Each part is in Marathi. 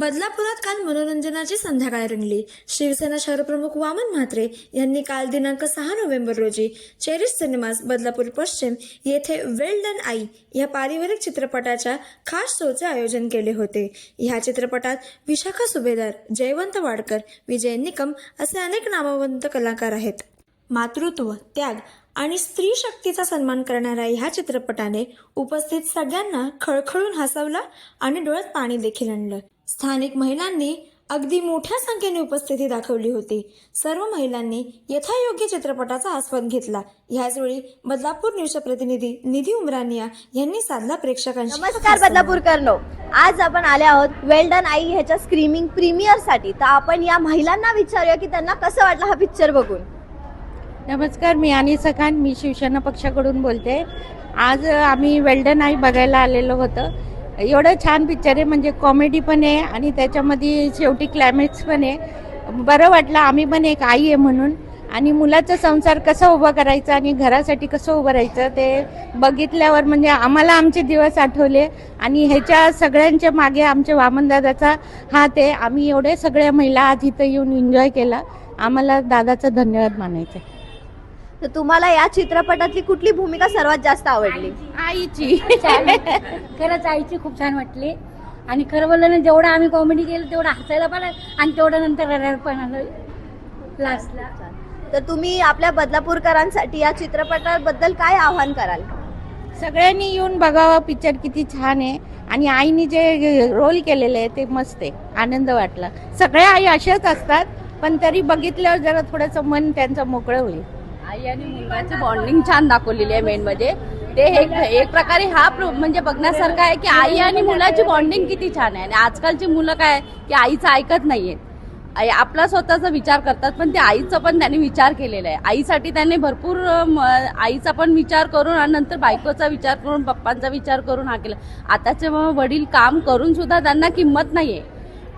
बदलापुरात काल मनोरंजनाची संध्याकाळ रंगली. शिवसेना शहरप्रमुख वामन म्हात्रे यांनी काल दिनांक सहा नोव्हेंबर रोजी चेरिश सिनेमाज बदलापूर पश्चिम येथे वेल डन आई या पारिवारिक चित्रपटाच्या खास शोचे आयोजन केले होते. ह्या चित्रपटात विशाखा सुभेदार जयवंत वाडकर विजय निकम असे अनेक नामवंत कलाकार आहेत. मातृत्व त्याग आणि स्त्री शक्तीचा सन्मान करणाऱ्या ह्या चित्रपटाने उपस्थित सगळ्यांना खळखळून हसवलं आणि डोळ्यात पाणी देखील आणलं. स्थानिक महिलांनी अगदी मोठ्या संख्येने उपस्थिती दाखवली होती. सर्व महिलांनी यथायोग्य चित्रपटाचा आस्वाद घेतला. ह्याचवेळी बदलापूर न्यूजच्या प्रतिनिधी निधी उमरानिया यांनी साधला प्रेक्षकांशी नमस्कार बदलापूरकरनो. आज आपण आले आहोत वेल्डन आई ह्याच्या स्क्रीमिंग प्रीमियरसाठी. तर आपण या महिलांना विचारूया की त्यांना कसं वाटलं हा पिक्चर बघून? नमस्कार मी आणि सखान मी शिवसेना पक्षाकडून बोलते. आज आम्ही वेल्डन आई बघायला आलेलो होतं. एवढं छान पिक्चर आहे. म्हणजे कॉमेडी पण आहे आणि त्याच्यामध्ये शेवटी क्लायमॅक्स पण आहे. बरं वाटलं आम्ही पण एक आई आहे म्हणून. आणि मुलाचा संसार कसा उभा करायचा आणि घरासाठी कसं उभं राहायचं ते बघितल्यावर म्हणजे आम्हाला आमचे दिवस आठवले. आणि ह्याच्या सगळ्यांच्या मागे आमच्या वामनदादाचा हात आहे. आम्ही एवढे सगळ्या महिला आज इथं येऊन एन्जॉय केला. आम्हाला दादाचं धन्यवाद मानायचं आहे. तर तुम्हाला या चित्रपटातली कुठली भूमिका सर्वात जास्त आवडली? आईची. खरंच आईची खूप छान वाटली. आणि खरं बोललं ना जेवढं आम्ही कॉमेडी केलं तेवढं हसायला पण आणि तेवढं नंतर रडायला पण आलं. लास्टला तर तुम्ही आपल्या बदलापूरकरांसाठी या चित्रपटाबद्दल काय आव्हान कराल? सगळ्यांनी येऊन बघावं पिक्चर किती छान आहे. आणि आईने जे रोल केलेले आहे ते मस्त आहे. आनंद वाटला. सगळ्या आई अशाच असतात पण तरी बघितल्यावर जरा थोडंसं मन त्यांचं मोकळं होईल. आई आणि मुलगाची बॉन्डिंग छान दाखवलेली आहे मेन मध्ये. ते एक एक प्रकारे हा म्हणजे बघण्यासारखा आहे की आई आणि मुलाची बॉन्डिंग किती छान आहे. आणि आजकालची मुलं काय आहे की आईचं ऐकत नाहीये आई आपला स्वतःचा विचार करतात पण ते आईचा पण त्यांनी विचार केलेला आहे. आईसाठी त्यांनी भरपूर आईचा पण विचार करून आणि नंतर बायकोचा विचार करून पप्पांचा विचार करून हा केला. आताचे वडील काम करून सुद्धा त्यांना किंमत नाहीये.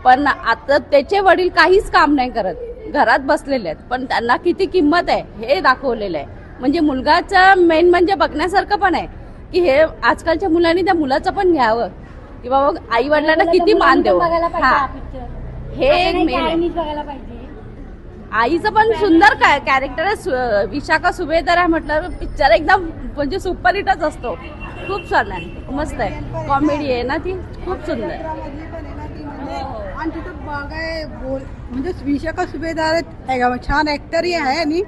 पण आता त्याचे वडील काहीच काम नाही करत. घरात बसलेले आहेत. पण त्यांना किती किंमत आहे हे दाखवलेलं आहे. म्हणजे मुलगाचं मेन म्हणजे बघण्यासारखं पण आहे की हे आजकालच्या मुलांनी त्या मुलाचं पण घ्यावं. की बाबा आई वडिलांना किती मान पाहिजे हा. हा हे एक मेन आईचं पण सुंदर काय कॅरेक्टर आहे. विशाखा सुभेदार आहे म्हटलं पिक्चर एकदम म्हणजे सुपर हिटच असतो. खूप छान आहे. मस्त आहे. कॉमेडी आहे ना ती. खूप सुंदर आणि तिथं बघाय बोल म्हणजे विशाखा सुभेदार छान ॲक्टरही आहे आणि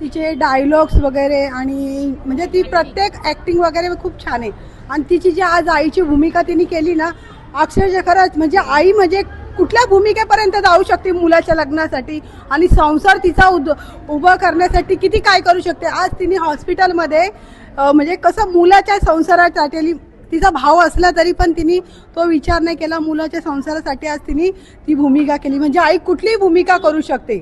तिचे डायलॉग्स वगैरे आणि म्हणजे ती प्रत्येक ॲक्टिंग वगैरे खूप छान आहे. आणि तिची जी आज आईची भूमिका तिने केली ना अक्षरशः खरंच म्हणजे आई म्हणजे कुठल्या भूमिकेपर्यंत जाऊ शकते मुलाच्या लग्नासाठी आणि संसार तिचा उद उभं करण्यासाठी किती काय करू शकते? आज तिने हॉस्पिटलमध्ये म्हणजे कसं मुलाच्या संसारासाठी तिचा भाव असला तरी पण तिने तो विचार नाही केला. मुलाच्या संसारासाठी आज तिने ती भूमिका केली. म्हणजे आई कुठलीही भूमिका करू शकते.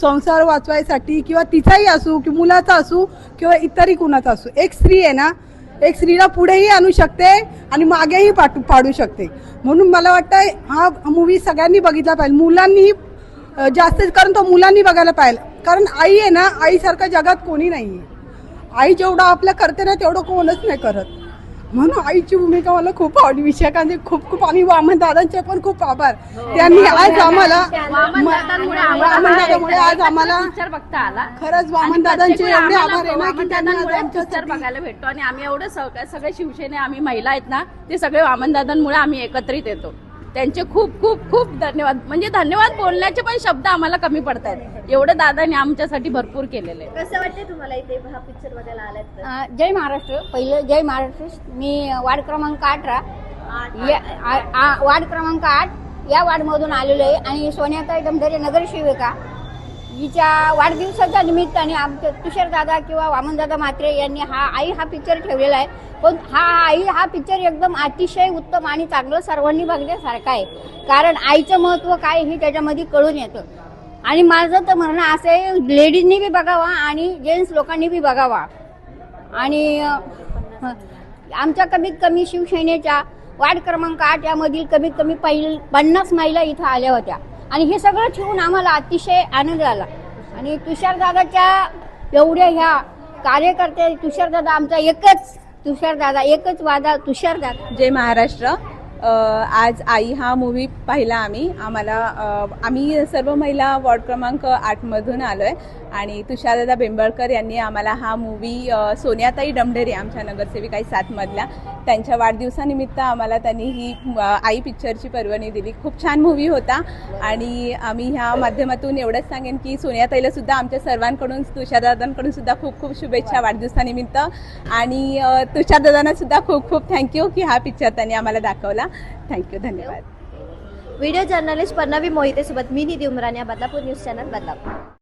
संसार वाचवायसाठी किंवा तिचाही असू किंवा मुलाचा असू किंवा इतरही कुणाचा असू. एक स्त्री आहे ना एक स्त्रीला पुढेही आणू शकते आणि मागेही पाठू पाडू शकते. म्हणून मला वाटतं हा मूवी सगळ्यांनी बघितला पाहिजे. मुलांनीही जास्त जास्तीत कारण तो मुलांनी बघायला पाहिजे. कारण आई आहे ना आईसारखं जगात कोणी नाही आहे आई जेवढं आपलं करते ना तेवढं कोणच नाही करत. म्हणून आईची भूमिका मला खूप आवडली. विशाखांचे खूप खूप आणि वामन दादांचे पण खूप आभार. त्यांनी आज आम्हाला वामनदादांमुळे वामनदादामुळे आज आम्हाला पिक्चर बघता आला. खरंच वामन दादांचे एवढे आभार आहे ना की त्यांनी आज पिक्चर आमच्यासाठी बघायला भेटतो. आणि आम्ही एवढे सगळे सगळे शिवसेने आम्ही महिला आहेत ना ते सगळे वामनदादांमुळे आम्ही एकत्रित येतो. त्यांचे खूप खूप खूप धन्यवाद. म्हणजे धन्यवाद बोलण्याचे पण शब्द आम्हाला कमी पडतायत. एवढं दादांनी आमच्यासाठी भरपूर केलेलं. आहे कसं वाटते तुम्हाला इथे हा पिक्चर बघायला जय महाराष्ट्र. पहिलं जय महाराष्ट्र. मी वार्ड क्रमांक अठरा वार्ड क्रमांक आठ. या वार्डमधून आलेलो आहे. आणि सोन्याताई डमदरे नगरसेविका. हिच्या वाढदिवसाच्या निमित्ताने आमचे तुषार दादा किंवा वामनदादा म्हात्रे यांनी हा आई हा पिक्चर ठेवलेला आहे. पण हा आई हा पिक्चर एकदम अतिशय उत्तम आणि चांगलं सर्वांनी बघण्यासारखा आहे. कारण आईचं महत्त्व काय हे त्याच्यामध्ये कळून येतं. आणि माझं तर म्हणणं असं आहे लेडीजनी बी बघावा आणि जेंट्स लोकांनी बी बघावा. आणि आमच्या कमीत कमी शिवसेनेच्या वार्ड क्रमांक आठ यामधील कमीत कमी पहिल पन्नास महिला इथं आल्या होत्या. आणि हे सगळं ठेवून आम्हाला अतिशय आनंद झाला आणि तुषारदादाच्या एवढ्या ह्या कार्यकर्ते तुषारदादा आमचा एकच तुषारदादा एकच वादा तुषारदादा जय महाराष्ट्र. आज आई हा मूवी पाहिला आम्ही. आम्हाला आम्ही सर्व महिला वॉर्ड क्रमांक आठमधून आलो आहे आणि तुषारदादा बेंबळकर यांनी आम्हाला हा मूवी सोन्याताई डमढेरे आमच्या नगरसेविका आई सातमधल्या त्यांच्या वाढदिवसानिमित्त आम्हाला त्यांनी ही आई पिक्चरची पर्वणी दिली. खूप छान मूवी होता. आणि आम्ही ह्या माध्यमातून एवढंच सांगेन की सोनियाताईला सुद्धा आमच्या सर्वांकडून तुषारदादांकडून सुद्धा खूप खूप शुभेच्छा वाढदिवसानिमित्त. आणि तुषारदादांना सुद्धा खूप खूप थँक्यू की हा पिक्चर त्यांनी आम्हाला दाखवला. थँक्यू धन्यवाद. व्हिडिओ जर्नलिस्ट पन्नवी मोहिते सोबत मी निधी उमरान या बदलापूर न्यूज चॅनल बदलापूर.